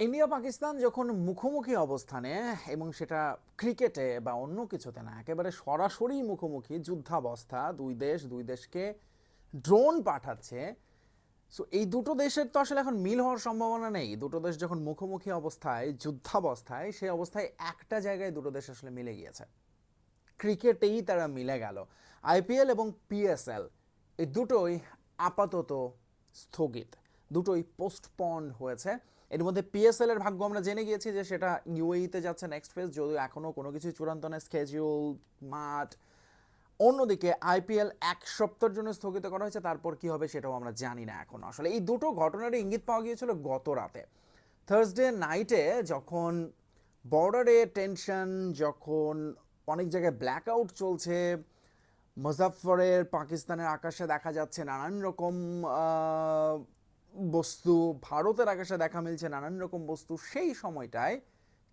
India Pakistan যখন মুখোমুখি অবস্থানে এবং সেটা ক্রিকেটে বা অন্য কিছুতে না, একেবারে সরাসরি মুখোমুখি যুদ্ধাবস্থা, দুই দেশ, দুই দেশকে ড্রোন পাঠাচ্ছে সো এই দুটো দেশের তো আসলে এখন মিল হওয়ার সম্ভাবনা নেই। দুটো দেশ যখন মুখোমুখি অবস্থায়, যুদ্ধাবস্থায়, সেই অবস্থায় একটা জায়গায় দুটো দেশ আসলে মিলে গিয়েছে। ক্রিকেটেই তারা মিলে গেল। আইপিএল এবং পিএসএল এই দুটোই আপাতত স্থগিত। দুটোই পোস্টপন্ড হয়েছে। এর মধ্যে পিএসএল এর ভাগ্য আমরা জেনে গিয়েছি যে সেটা ইউএইতে যাচ্ছে নেক্সট ফেজ যদিও এখনও কোনো কিছু চূড়ান্ত না স্কেজিউল মাঠ, অন্যদিকে আইপিএল এক সপ্তাহের জন্য স্থগিত করা হয়েছে। তারপর কি হবে সেটাও আমরা জানি না এখন। আসলে এই দুটো ঘটনার ইঙ্গিত পাওয়া গিয়েছিল গত রাতে। থার্সডে নাইটে যখন বর্ডারে টেনশন যখন অনেক জায়গায় ব্ল্যাক আউট চলছে, মুজাফফরের পাকিস্তানের আকাশে দেখা যাচ্ছে নানান রকম বস্তু ভারতের আকাশে দেখা মিলছে নানান রকম বস্তু, সেই সময়টায়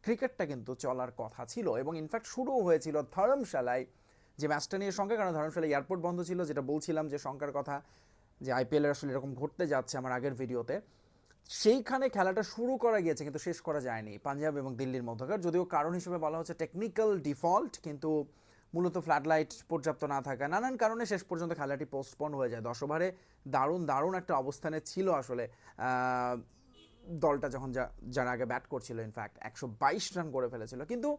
ক্রিকেটটা কিন্তু চলার কথা ছিল এবং ইনফ্যাক্ট শুরু হয়েছিল ধর্মশালায়। যে ম্যাচটা নিয়ে শঙ্কা, কারণ ধর্মশালায় এয়ারপোর্ট বন্ধ ছিল, যেটা বলছিলাম যে শঙ্কার কথা যে আইপিএলের আসলে এরকম ঘটতে যাচ্ছে আমার আগের ভিডিওতে। সেইখানে খেলাটা শুরু করা গিয়েছে, কিন্তু শেষ করা যায়নি। পাঞ্জাব এবং দিল্লির মধ্যকার, যদিও কারণ হিসেবে বলা হচ্ছে টেকনিক্যাল ডিফল্ট কিন্তু মূলত ফ্ল্যাট লাইট পর্যাপ্ত না থাকা নানান কারণে শেষ পর্যন্ত খেলাটি পোস্টপন হয়ে যায়। দশ ওভারে দারুণ দারুণ একটা অবস্থানে ছিল আসলে দলটা যখন যা- যারা আগে ব্যাট করছিল ইনফ্যাক্ট একশো বাইশ রান করে ফেলেছিল। কিন্তু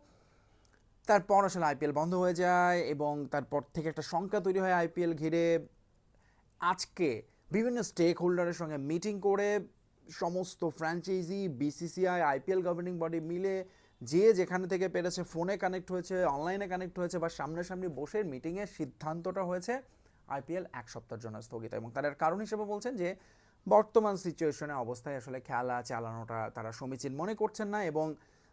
তারপর আসলে আইপিএল বন্ধ হয়ে যায় এবং তারপর থেকে একটা শঙ্কা তৈরি হয় আইপিএল ঘিরে। আজকে বিভিন্ন স্টেক হোল্ডারের সঙ্গে মিটিং করে সমস্ত franchise BCCI IPL governing body মিলে যে যেখানে থেকে পেরেছে ফোনে কানেক্ট হয়েছে অনলাইনে কানেক্ট হয়েছে বা সামনাসামনি বসে মিটিংয়ের সিদ্ধান্তটা হয়েছে আইপিএল এক সপ্তাহের জন্য স্থগিত এবং তার কারণ হিসেবে বলছেন যে বর্তমান সিচুয়েশনে অবস্থায় আসলে খেলা চালানোটা তারা সমীচীন মনে করছেন না এবং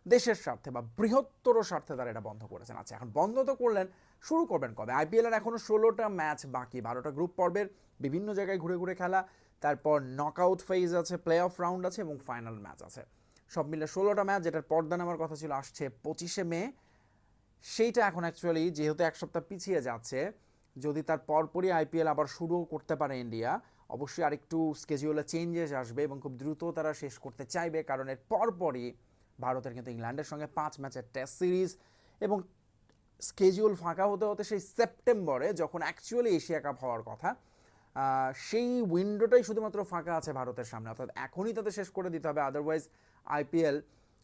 দেশের স্বার্থে বা বৃহত্তর স্বার্থে তারা এটা বন্ধ করেছেন। আচ্ছা এখন বন্ধ তো করলেন, শুরু করবেন কবে? আইপিএল এর এখনও ষোলোটা ম্যাচ বাকি, বারোটা গ্রুপ পর্বের বিভিন্ন জায়গায় ঘুরে ঘুরে খেলা, তারপর নকআউট ফেজ আছে প্লে অফ রাউন্ড আছে এবং ফাইনাল ম্যাচ আছে। সব মিলে ষোলোটা ম্যাচ, যেটার পর্দা নামার কথা ছিল আসছে পঁচিশে মে। সেইটা এখন অ্যাকচুয়ালি যেহেতু এক সপ্তাহ পিছিয়ে যাচ্ছে, যদি তার পরপরই আইপিএল আবার শুরু করতে পারে ইন্ডিয়া, অবশ্যই আরেকটু স্কেজিউলে চেঞ্জেস আসবে এবং খুব দ্রুত তারা শেষ করতে চাইবে, কারণ এর পরপরই ভারতের কিন্তু ইংল্যান্ডের সঙ্গে পাঁচ ম্যাচের টেস্ট সিরিজ এবং স্কেজিউল ফাঁকা হতে হতে সেই সেপ্টেম্বরে যখন অ্যাকচুয়ালি এশিয়া কাপ হওয়ার কথা সেই উইন্ডোটাই শুধুমাত্র ফাঁকা আছে ভারতের সামনে। অর্থাৎ এখনই তাদের শেষ করে দিতে হবে আদারওয়াইজ আইপিএল,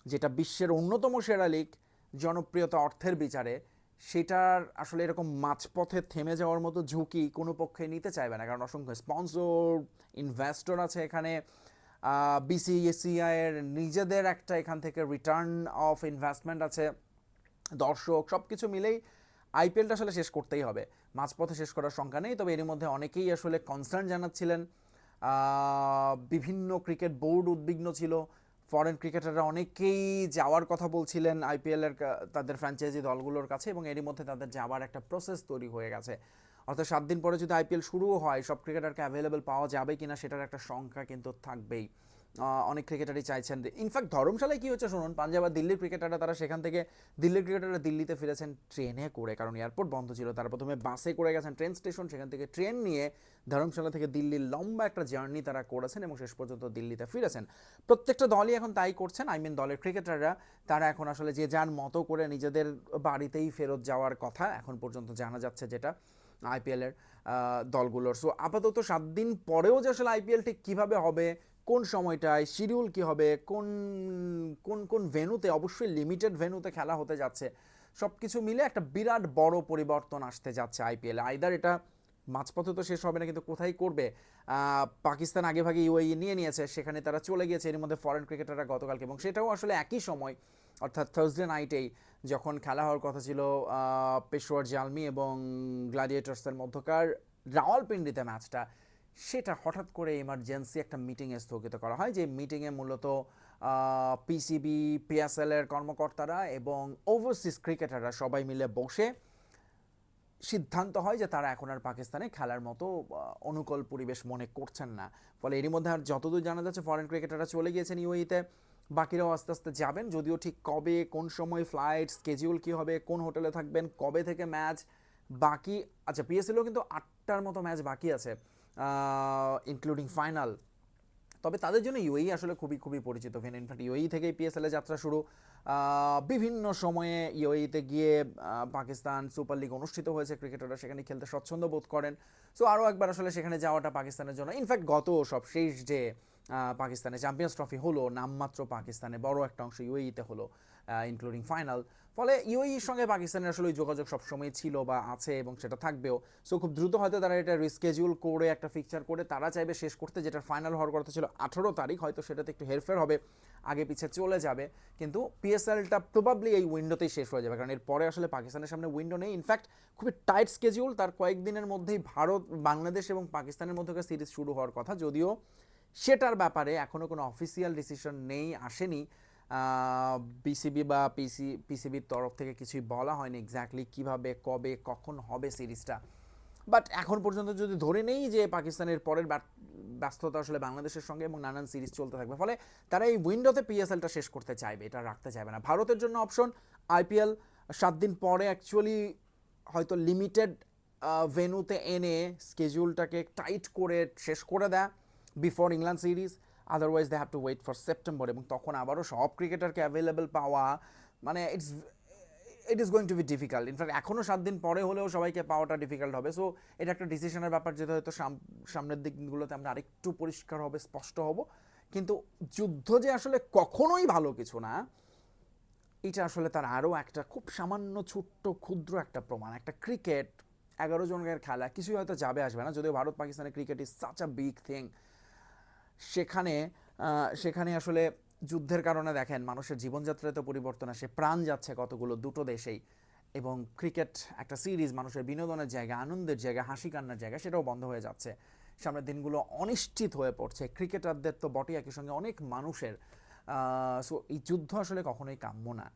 যেটা বিশ্বের অন্যতম সেরা লিগ, জনপ্রিয়তা অর্থের বিচারে, সেটার আসলে এরকম মাঝপথে থেমে যাওয়ার মতো ঝুঁকি কোনো পক্ষে নিতে চাইবে না। কারণ অসংখ্য স্পন্সর, ইনভেস্টর আছে এখানে। বিসিএসিআই এর নিজেদের একটা এখান থেকে রিটার্ন অফ ইনভেস্টমেন্ট আছে। দর্শক সব কিছু মিলেই আইপিএলটা আসলে শেষ করতেই হবে। মাঝপথে শেষ করার সংখ্যা নেই, তবে এর মধ্যে অনেকেই আসলে কনসার্ন জানাচ্ছিলেন। বিভিন্ন ক্রিকেট বোর্ড উদ্বিগ্ন ছিল। ফরেন ক্রিকেটাররা অনেকেই যাওয়ার কথা বলছিলেন আইপিএলের তাদের ফ্র্যাঞ্চাইজি দলগুলোর কাছে এবং এরই মধ্যে তাদের যাওয়ার একটা প্রসেস তৈরি হয়ে গেছে। অর্থাৎ সাত দিন পরে যদি আইপিএল শুরুও হয়, সব ক্রিকেটারকে অ্যাভেলেবেল পাওয়া যাবে কিনা সেটার একটা সংখ্যা কিন্তু থাকবেই। অনেক ক্রিকেটারই চাইছেন ইনফ্যাক্ট ধর্মশালায় কী হচ্ছে শুনুন, পাঞ্জাব আর দিল্লির ক্রিকেটাররা তারা সেখান থেকে দিল্লির ক্রিকেটাররা দিল্লিতে ফিরেছেন ট্রেনে করে, কারণ এয়ারপোর্ট বন্ধ ছিল, তারা প্রথমে বাসে করে গেছেন ট্রেন স্টেশন সেখান থেকে ট্রেন নিয়ে ধর্মশালা থেকে দিল্লির লম্বা একটা জার্নি তারা করেছেন এবং শেষ পর্যন্ত দিল্লিতে ফিরেছেন। প্রত্যেকটা দলই এখন তাই করছেন। আই মিন দলের ক্রিকেটাররা তারা এখন আসলে যে যার মতো করে নিজেদের বাড়িতেই ফেরত যাওয়ার কথা এখন পর্যন্ত জানা যাচ্ছে যেটা আইপিএলের দলগুলোর। সো আপাতত সাত দিন পরেও যে আসলে আইপিএল ঠিক কীভাবে হবে, কোন সময়টায় শিডিউল কি হবে, কোন কোন কোন ভেন্যুতে অবশ্যই লিমিটেড ভেন্যুতে খেলা হতে যাচ্ছে সব কিছু মিলে একটা বিরাট বড় পরিবর্তন আসতে যাচ্ছে আইপিএল আইদার এটা মাঝপথে তো শেষ হবে না, কিন্তু কোথায় করবে? পাকিস্তান আগে ভাগে ইউএই নিয়ে নিয়েছে, সেখানে তারা চলে গিয়েছে, এর মধ্যে ফরেন ক্রিকেটাররা গতকালকে। এবং সেটাও আসলে একই সময়, অর্থাৎ থার্সডে নাইটেই যখন খেলা হওয়ার কথা ছিল পেশোয়ার জালমি এবং গ্ল্যাডিয়েটার্সের মধ্যকার রাওয়ালপিন্ডিতে ম্যাচটা, সেটা হঠাৎ করে এমার্জেন্সি একটা মিটিংয়ে স্থগিত করা হয়, যে মিটিংয়ে মূলত পিসিবি পিএসএল এর কর্মকর্তারা এবং ওভারসিজ ক্রিকেটাররা সবাই মিলে বসে সিদ্ধান্ত হয় যে তারা এখন আর পাকিস্তানে খেলার মতো অনুকূল পরিবেশ মনে করছেন না। ফলে এরই মধ্যে আর যতদূর জানা যাচ্ছে ফরেন ক্রিকেটাররা চলে গিয়েছেন ইউএইতে বাকিরাও আস্তে আস্তে যাবেন, যদিও ঠিক কবে, কোন সময় ফ্লাইট স্কেজিউল কী হবে, কোন হোটেলে থাকবেন, কবে থেকে ম্যাচ বাকি আচ্ছা পিএসএলও কিন্তু আটটার মতো ম্যাচ বাকি আছে ইনক্লুডিং ফাইনাল তবে তাদের জন্য ইউএই আসলে খুবই খুবই পরিচিত। ভেন, ইনফ্যাক্ট ইউএই থেকে পিএসএলের যাত্রা শুরু। বিভিন্ন সময়ে ইউএইতে গিয়ে পাকিস্তান সুপার লিগ অনুষ্ঠিত হয়েছে। ক্রিকেটাররা সেখানে খেলতে স্বচ্ছন্দ বোধ করেন। সো আরও একবার আসলে সেখানে যাওয়াটা পাকিস্তানের জন্য। ইনফ্যাক্ট গত সব শেষ যে পাকিস্তানে চ্যাম্পিয়ন্স ট্রফি হলো, নামমাত্র পাকিস্তানে বড় একটা অংশ ইউএইতে হলো। ইনক্লুডিং ফাইনাল ফলে ইউএইর সঙ্গে পাকিস্তানের আসলে ওই যোগাযোগ সবসময় ছিল বা আছে এবং সেটা থাকবেও। সো খুব দ্রুত হয়তো তারা এটা রিস্কেজিউল করে একটা ফিকচার করে তারা চাইবে শেষ করতে, যেটা ফাইনাল হওয়ার কথা ছিল আঠেরো তারিখ, হয়তো সেটাতে একটু হেরফের হবে, আগে পিছে চলে যাবে। কিন্তু পিএসএলটা প্রবাবলি এই উইন্ডোতেই শেষ হয়ে যাবে, কারণ এরপরে আসলে পাকিস্তানের সামনে উইন্ডো নেই। ইনফ্যাক্ট খুবই টাইট স্কেজিউল তার কয়েকদিনের মধ্যেই ভারত, বাংলাদেশ এবং পাকিস্তানের মধ্যে সিরিজ শুরু হওয়ার কথা, যদিও সেটার ব্যাপারে এখনও কোনো অফিসিয়াল ডিসিশন নেই, আসেনি। বিসিবি বা পিসি পিসিবির তরফ থেকে কিছুই বলা হয়নি এক্স্যাক্টলি কীভাবে, কবে, কখন হবে সিরিজটা। বাট এখন পর্যন্ত যদি ধরে নেই যে পাকিস্তানের পরের ব্যা- ব্যস্ততা আসলে বাংলাদেশের সঙ্গে এবং নানান সিরিজ চলতে থাকবে, ফলে তারা এই উইন্ডোতে পিএসএলটা শেষ করতে চাইবে, এটা রাখতে চাইবে না। ভারতের জন্য অপশন আইপিএল সাত দিন পরে অ্যাকচুয়ালি হয়তো লিমিটেড ভেনুতে এনে স্কেজুলটাকে টাইট করে শেষ করে দেয় before England series otherwise they have to wait for September এবং তখন আবারও সব ক্রিকেটারকে অ্যাভেলেবেল পাওয়া মানে it's it is going to be difficult in fact এখনও সাত দিন পরে হলেও সবাইকে পাওয়াটা ডিফিকাল্ট হবে। সো এটা একটা ডিসিশনের ব্যাপার, যেটা হয়তো সাম- সামনের দিকগুলোতে আমরা আরেকটু পরিষ্কার হবে, স্পষ্ট হব। কিন্তু যুদ্ধ যে আসলে কখনোই ভালো কিছু না, এটা আসলে তার আরও একটা খুব সামান্য ছোট্ট, ক্ষুদ্র একটা প্রমাণ। একটা ক্রিকেট, এগারো জনের খেলা, কিছুই হয়তো যাবে, আসবে না। যদিও ভারত পাকিস্তানের cricket is such a big thing সেখানে সেখানে আসলে যুদ্ধের কারণে দেখেন মানুষের জীবনযাত্রায় তো পরিবর্তন আসে, প্রাণ যাচ্ছে কতগুলো দুটো দেশেই এবং ক্রিকেট একটা সিরিজ, মানুষের বিনোদনের জায়গা, আনন্দের জায়গা, হাসি কান্নার জায়গা সেটাও বন্ধ হয়ে যাচ্ছে। সামনের দিনগুলো অনিশ্চিত হয়ে পড়ছে, ক্রিকেটারদের তো বটে একই সঙ্গে অনেক মানুষের সো এই যুদ্ধ আসলে কখনোই কাম্য না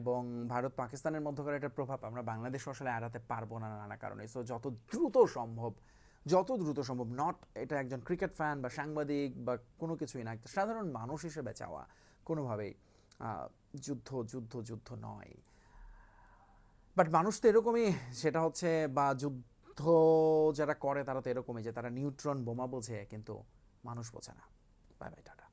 এবং ভারত পাকিস্তানের মধ্যকার একটা প্রভাব আমরা বাংলাদেশও আসলে এড়াতে পারব না নানা কারণে। সো যত দ্রুত সম্ভব যত দ্রুত সম্ভব নট এটা একজন ক্রিকেট ফ্যান বা সাংবাদিক বা কোনো কিছুই না, একটা সাধারণ মানুষ হিসেবে চাওয়া কোনোভাবেই যুদ্ধ যুদ্ধ যুদ্ধ নয়। বাট মানুষ তো এরকমই, সেটা হচ্ছে, বা যুদ্ধ যারা করে তারা তো এরকমই যে তারা নিউট্রন বোমা বোঝে, কিন্তু মানুষ বোঝে না। Bye bye tata.